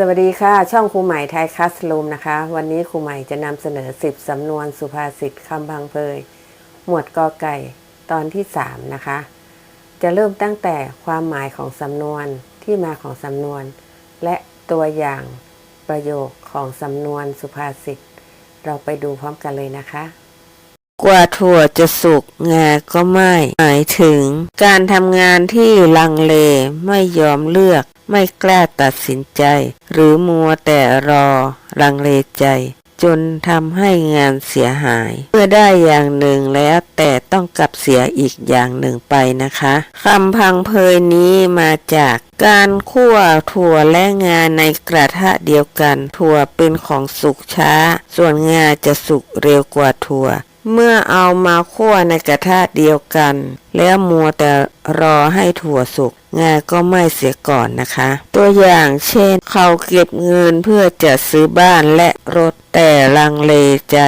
สวัสดีค่ะ ช่องครูใหม่ไทยคัสลูมนะคะ วันนี้ครูใหม่จะนำเสนอ10สำนวนสุภาษิตคำพังเพย หมวดกอไก่ตอนที่3นะคะ จะเริ่มตั้งแต่ความหมายของสำนวนที่มาของสำนวน และตัวอย่างประโยคของสำนวนสุภาษิต เราไปดูพร้อมกันเลยนะคะ กว่าถั่วจะสุกงาก็ไม่ หมายถึง การทำงานที่ลังเลไม่ยอมเลือก ไม่กล้าตัดสินใจ หรือมัวแต่รอลังเลใจ จนทำให้งานเสียหาย เมื่อได้อย่างหนึ่งแล้วแต่ต้องกลับเสียอีกอย่างหนึ่งไปนะคะคำพังเพยนี้มาจากการคั่วถั่วและงาในกระทะเดียวกัน ถั่วเป็นของสุกช้า ส่วนงาจะสุกเร็วกว่าถั่ว เมื่อเอามาคั่วในกระทะเดียวกัน แล้วมัวแต่รอให้ถั่วสุกงาก็ไม่เสียก่อนนะคะ ตัวอย่างเช่น เขาเก็บเงินเพื่อจะซื้อบ้านและรถแต่ลังเลใจ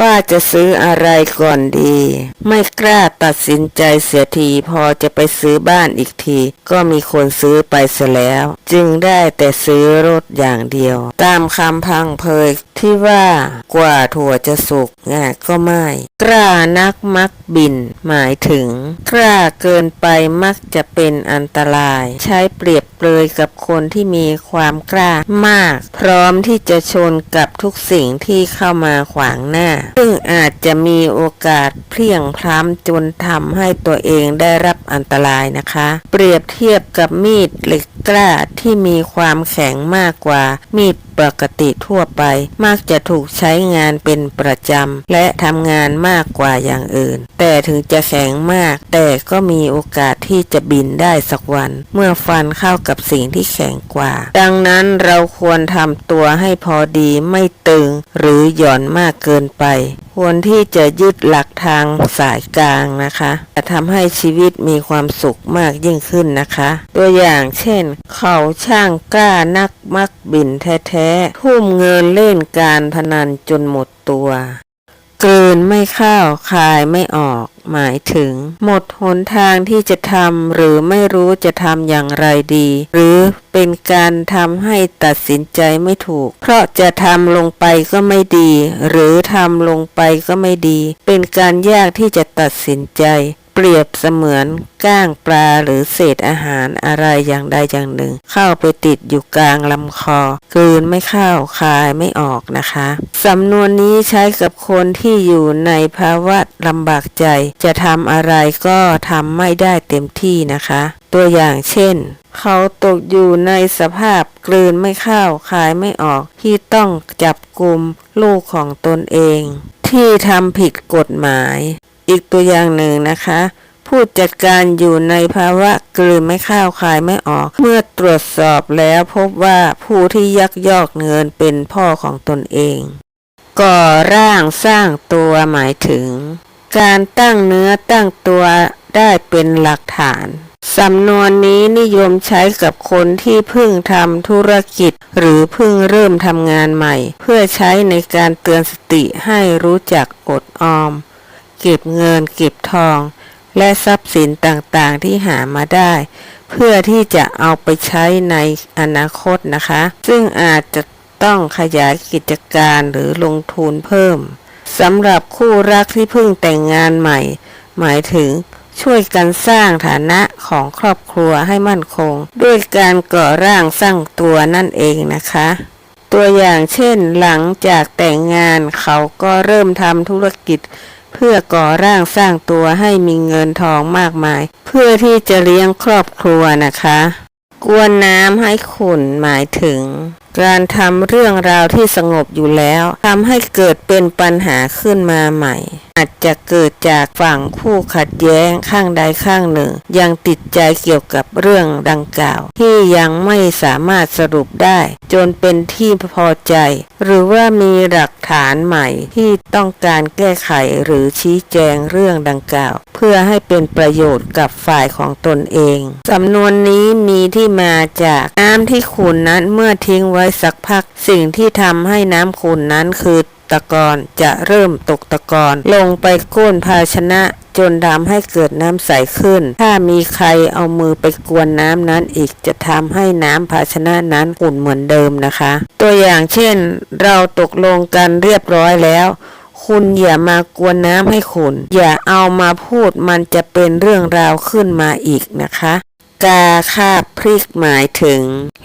ว่าจะซื้ออะไรก่อนดี ไม่กล้าตัดสินใจเสียทีพอจะไปซื้อบ้านอีกที ก็มีคนซื้อไปเสียแล้ว จึงได้แต่ซื้อรถอย่างเดียว ตามคำพังเพยที่ว่ากว่าถั่วจะสุกงาก็ไม่ กล้านักมักบิน หมายถึง กล้าเกินไปมักจะเป็นอันตราย ใช้เปรียบเปรยกับคนที่มีความกล้ามาก พร้อมที่จะชนกับทุกสิ่งที่เข้ามาขวางหน้าซึ่งอาจจะมีโอกาสเพียงพล้ำจนทำให้ตัวเองได้รับอันตรายนะคะ เปรียบเทียบกับมีดเหล็กกล้าที่มีความแข็งมากกว่ามีด ปกติทั่วไป มักจะถูกใช้งานเป็นประจำ และทำงานมากกว่าอย่างอื่น แต่ถึงจะแข็งมาก แต่ก็มีโอกาสที่จะบินได้สักวัน เมื่อฟันเข้ากับสิ่งที่แข็งกว่า ดังนั้นเราควรทำตัวให้พอดีไม่ตึงหรือหย่อนมากเกินไป ควรที่จะยึดหลักทางสายกลางนะคะ จะทำให้ชีวิตมีความสุขมากยิ่งขึ้นนะคะ ตัวอย่างเช่น เขาช่างกล้านักมักบินแท้ๆทุ่มเงินเล่นการพนันจนหมดตัว กลืนไม่เข้าคายไม่ออก หมายถึง หมดหนทางที่จะทำหรือไม่รู้จะทำอย่างไรดี หรือเป็นการทำให้ตัดสินใจไม่ถูก เพราะจะทำลงไปก็ไม่ดี หรือทำลงไปก็ไม่ดี เป็นการยากที่จะตัดสินใจ เปรียบเสมือนก้างปลาหรือเศษอาหารอะไรอย่างใดอย่างหนึ่ง เข้าไปติดอยู่กลางลำคอ กลืนไม่เข้าคายไม่ออกนะคะสำนวนนี้ใช้กับคนที่อยู่ในภาวะลำบากใจ จะทำอะไรก็ทำไม่ได้เต็มที่นะคะ ตัวอย่างเช่น เขาตกอยู่ในสภาพกลืนไม่เข้าคายไม่ออก ที่ต้องจับกลุ่มลูกของตนเอง ที่ทำผิดกฎหมาย อีกตัวอย่างหนึ่งนะคะ ผู้จัดการอยู่ในภาวะกลืนไม่เข้าวคายไม่ออก เมื่อตรวจสอบแล้วพบว่าผู้ที่ยักยอกเงินเป็นพ่อของตนเอง ก่อร่างสร้างตัวหมายถึง การตั้งเนื้อตั้งตัวได้เป็นหลักฐานสำนวนนี้นิยมใช้กับคนที่เพิ่งทำธุรกิจ หรือเพิ่งเริ่มทำงานใหม่ เพื่อใช้ในการเตือนสติให้รู้จักอดออม เก็บเงินเก็บทอง และทรัพย์สินต่างๆที่หามาได้ เพื่อที่จะเอาไปใช้ในอนาคตนะคะ ซึ่งอาจจะต้องขยายกิจการหรือลงทุนเพิ่มสำหรับคู่รักที่เพิ่งแต่งงานใหม่ หมายถึงช่วยกันสร้างฐานะของครอบครัวให้มั่นคง ด้วยการก่อร่างสร้างตัวนั่นเองนะคะ ตัวอย่างเช่นหลังจากแต่งงานเขาก็เริ่มทำธุรกิจ เพื่อก่อร่างสร้างตัวให้มีเงินทองมากมาย เพื่อที่จะเลี้ยงครอบครัวนะคะ กวนน้ำให้ขุ่นหมายถึง การทำเรื่องราวที่สงบอยู่แล้วทำให้เกิดเป็นปัญหาขึ้นมาใหม่ อาจจะเกิดจากฝั่งผู้ขัดแย้งข้างใดข้างหนึ่ง ยังติดใจเกี่ยวกับเรื่องดังกล่าว ที่ยังไม่สามารถสรุปได้ จนเป็นที่พอใจ หรือว่ามีหลักฐานใหม่ที่ต้องการแก้ไขหรือชี้แจงเรื่องดังกล่าว เพื่อให้เป็นประโยชน์กับฝ่ายของตนเองสำนวนนี้มีที่มาจากน้ำที่ขุนนั้นเมื่อทิ้งไว้ว้สักพัก สิ่งที่ทำให้น้ำขุ่นนั้นคือตะกอนจะเริ่มตกตะกอนลงไปก้นภาชนะจนทำให้เกิดน้ำใสขึ้น ถ้ามีใครเอามือไปกวนน้ำนั้นอีกจะทำให้น้ำภาชนะนั้นขุ่นเหมือนเดิมนะคะ ตัวอย่างเช่น เราตกลงกันเรียบร้อยแล้ว คุณอย่ามากวนน้ำให้ขุนอย่าเอามาพูดมันจะเป็นเรื่องราวขึ้นมาอีกนะคะ กาคาบพริกหมายถึง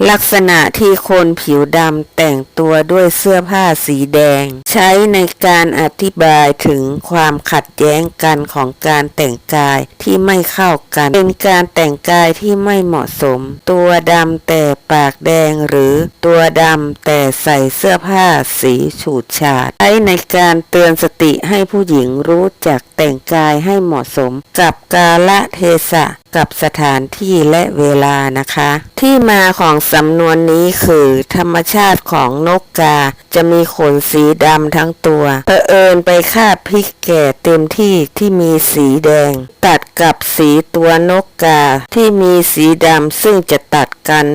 ลักษณะที่คนผิวดำแต่งตัวด้วยเสื้อผ้าสีแดง ใช้ในการอธิบายถึงความขัดแย้งกันของการแต่งกายที่ไม่เข้ากัน เป็นการแต่งกายที่ไม่เหมาะสม ตัวดำแต่ปากแดงหรือตัวดำแต่ใส่เสื้อผ้าสีฉูดฉาดใช้ในการเตือนสติให้ผู้หญิงรู้จักแต่งกายให้เหมาะสม กับกาลเทศะกับสถานที่และเวลานะคะ ที่มาของสำนวนนี้คือ ธรรมชาติของนกกา จะมีขนสีดำทั้งตัวเผอิญไปคาบพริกแก่เต็มที่ที่มีสีแดง ตัดกับสีตัวนกกาที่มีสีดำซึ่งจะตัดกัน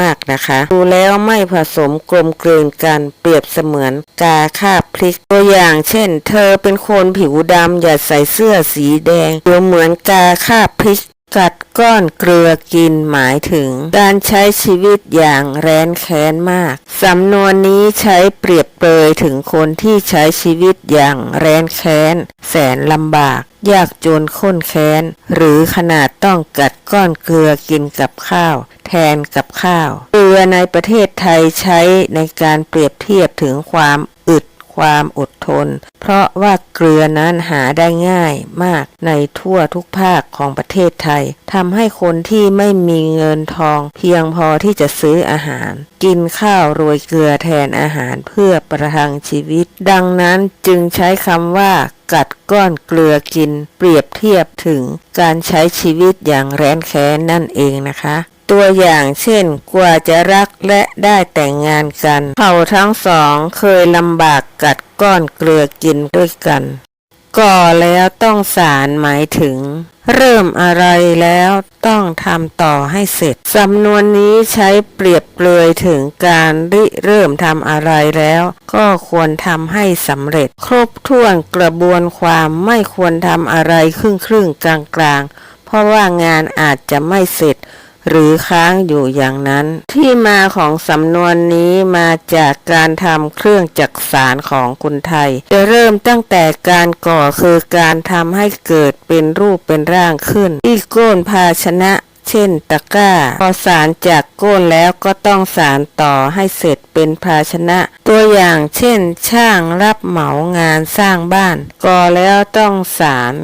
มากๆนะคะ ดูแล้วไม่ผสมกลมกลืนกันเปรียบเสมือนกาคาบพริกตัวอย่างเช่น เธอเป็นคนผิวดำอย่าใส่เสื้อสีแดงเดี๋ยวเหมือนกาคาบพริก กัดก้อนเกลือกินหมายถึง การใช้ชีวิตอย่างแร้นแค้นมาก สำนวนนี้ใช้เปรียบเปรยถึงคนที่ใช้ชีวิตอย่างแร้นแค้น แสนลำบาก ยากจนข้นแค้น หรือขนาดต้องกัดก้อนเกลือกินกับข้าว แทนกับข้าว เกลือในประเทศไทยใช้ในการเปรียบเทียบถึงความ ความอดทน เพราะว่าเกลือนั้นหาได้ง่ายมากในทั่วทุกภาคของประเทศไทยทำให้คนที่ไม่มีเงินทอง เพียงพอที่จะซื้ออาหาร กินข้าวโรยเกลือแทนอาหารเพื่อประทังชีวิต ดังนั้นจึงใช้คำว่ากัดก้อนเกลือกิน เปรียบเทียบถึงการใช้ชีวิตอย่างแร้นแค้นนั่นเองนะคะ ตัวอย่างเช่น กว่าจะรักและได้แต่งงานกัน เขาทั้งสองเคยลำบากกัดก้อนเกลือกินด้วยกัน ก่อแล้วต้องสารหมายถึง เริ่มอะไรแล้วต้องทำต่อให้เสร็จ สำนวนนี้ใช้เปรียบเปรยถึงการริเริ่มทำอะไรแล้ว ก็ควรทำให้สำเร็จ ครบถ้วนกระบวนความไม่ควรทำอะไรครึ่งครึ่งกลางกลางๆเพราะว่างานอาจจะไม่เสร็จ หรือค้างอยู่อย่างนั้น ที่มาของสำนวนนี้มาจากการทำเครื่องจักสารของคนไทย จะเริ่มตั้งแต่การก่อคือการทำให้เกิดเป็นรูปเป็นร่างขึ้น ที่ก้นภาชนะ เช่นตะกร้า พอสารจากก้นแล้วก็ต้องสารต่อให้เสร็จเป็นภาชนะ ตัวอย่างเช่น ช่างรับเหมางานสร้างบ้าน ก่อแล้วต้องสาร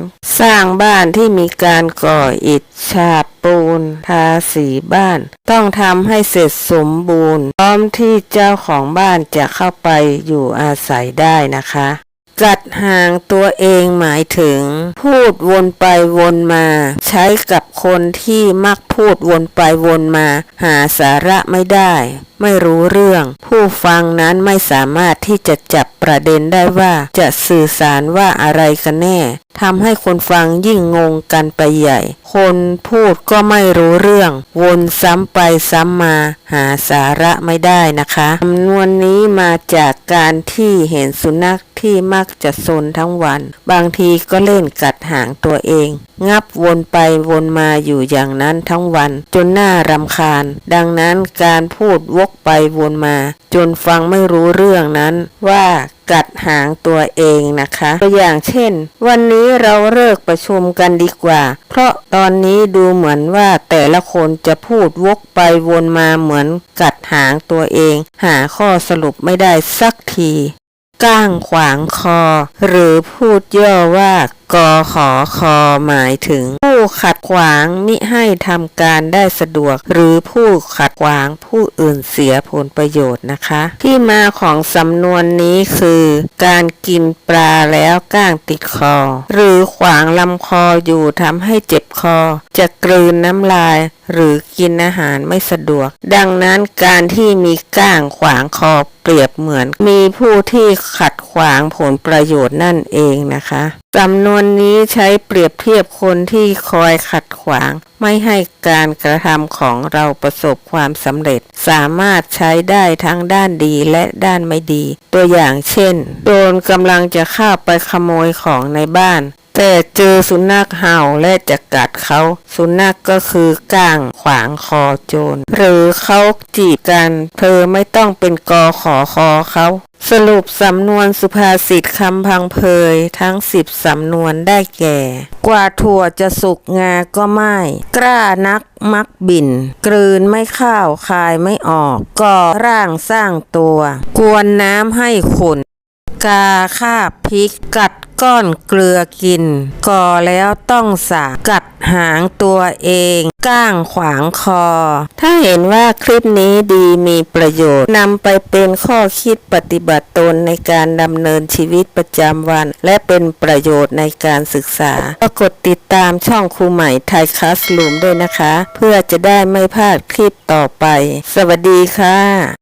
สร้างบ้านที่มีการก่ออิฐฉาบปูนทาสีบ้าน ต้องทำให้เสร็จสมบูรณ์ พร้อมที่เจ้าของบ้านจะเข้าไปอยู่อาศัยได้นะคะ จัดห่างตัวเองหมายถึง พูดวนไปวนมา ใช้กับคนที่มักพูดวนไปวนมา หาสาระไม่ได้ ไม่รู้เรื่อง ผู้ฟังนั้นไม่สามารถที่จะจับประเด็นได้ว่าจะสื่อสารว่าอะไรกันแน่ทำให้คนฟังยิ่งงงกันไปใหญ่ คนพูดก็ไม่รู้เรื่อง วนซ้ำไปซ้ำมาหาสาระไม่ได้นะคะจำนวนนี้มาจากการที่เห็นสุนัขที่มักจะซนทั้งวัน บางทีก็เล่นกัดหางตัวเอง งับวนไปวนมาอยู่อย่างนั้นทั้งวัน จนน่ารำคาญ ดังนั้นการพูดวกไปวนมา จนฟังไม่รู้เรื่องนั้นว่ากัดหางตัวเองนะคะ ตัวอย่างเช่น วันนี้เราเลิกประชุมกันดีกว่า เพราะตอนนี้ดูเหมือนว่าแต่ละคนจะพูดวกไปวนมาเหมือนกัดหางตัวเอง หาข้อสรุปไม่ได้สักที ก้างขวางคอ หรือพูดย่อว่า กอขอคอหมายถึง ผู้ขัดขวางมิให้ทำการได้สะดวก หรือผู้ขัดขวางผู้อื่นเสียผลประโยชน์นะคะ ที่มาของสำนวนนี้คือ การกินปลาแล้วก้างติดคอ หรือขวางลำคออยู่ทำให้เจ็บคอ จะกลืนน้ำลาย หรือกินอาหารไม่สะดวก ดังนั้นการที่มีก้างขวางคอเปรียบเหมือน มีผู้ที่ขัดขวางผลประโยชน์นั่นเองนะคะสำนวนนี้ใช้เปรียบเทียบคนที่คอยขัดขวาง ไม่ให้การกระทำของเราประสบความสำเร็จ สามารถใช้ได้ทั้งด้านดีและด้านไม่ดี ตัวอย่างเช่น โจรกำลังจะเข้าไปขโมยของในบ้าน แต่เจอสุนัขเห่าและจะกัดเขา สุนัขกก็คือก้างขวางคอโจร หรือเขาจีบกัน เธอไม่ต้องเป็นกอขอคอเขาสรุปสำนวนสุภาษิตคำพังเพยทั้งสิบสำนวนได้แก่ กว่าถั่วจะสุกงาก็ไม่ กล้านักมักบิน กลืนไม่เข้าวคายไม่ออก ก่อร่างสร้างตัว กวนน้ำให้ขุนกาคาบพริกกัด ก้อนเกลือกิน ก่อแล้วต้องสากัดหางตัวเอง ก้างขวางคอ ถ้าเห็นว่าคลิปนี้ดีมีประโยชน์นำไปเป็นข้อคิดปฏิบัติตนในการดำเนินชีวิตประจำวัน และเป็นประโยชน์ในการศึกษาก็กดติดตามช่องครูใหม่ไทยคลาสลูมด้วยนะคะ เพื่อจะได้ไม่พลาดคลิปต่อไป สวัสดีค่ะ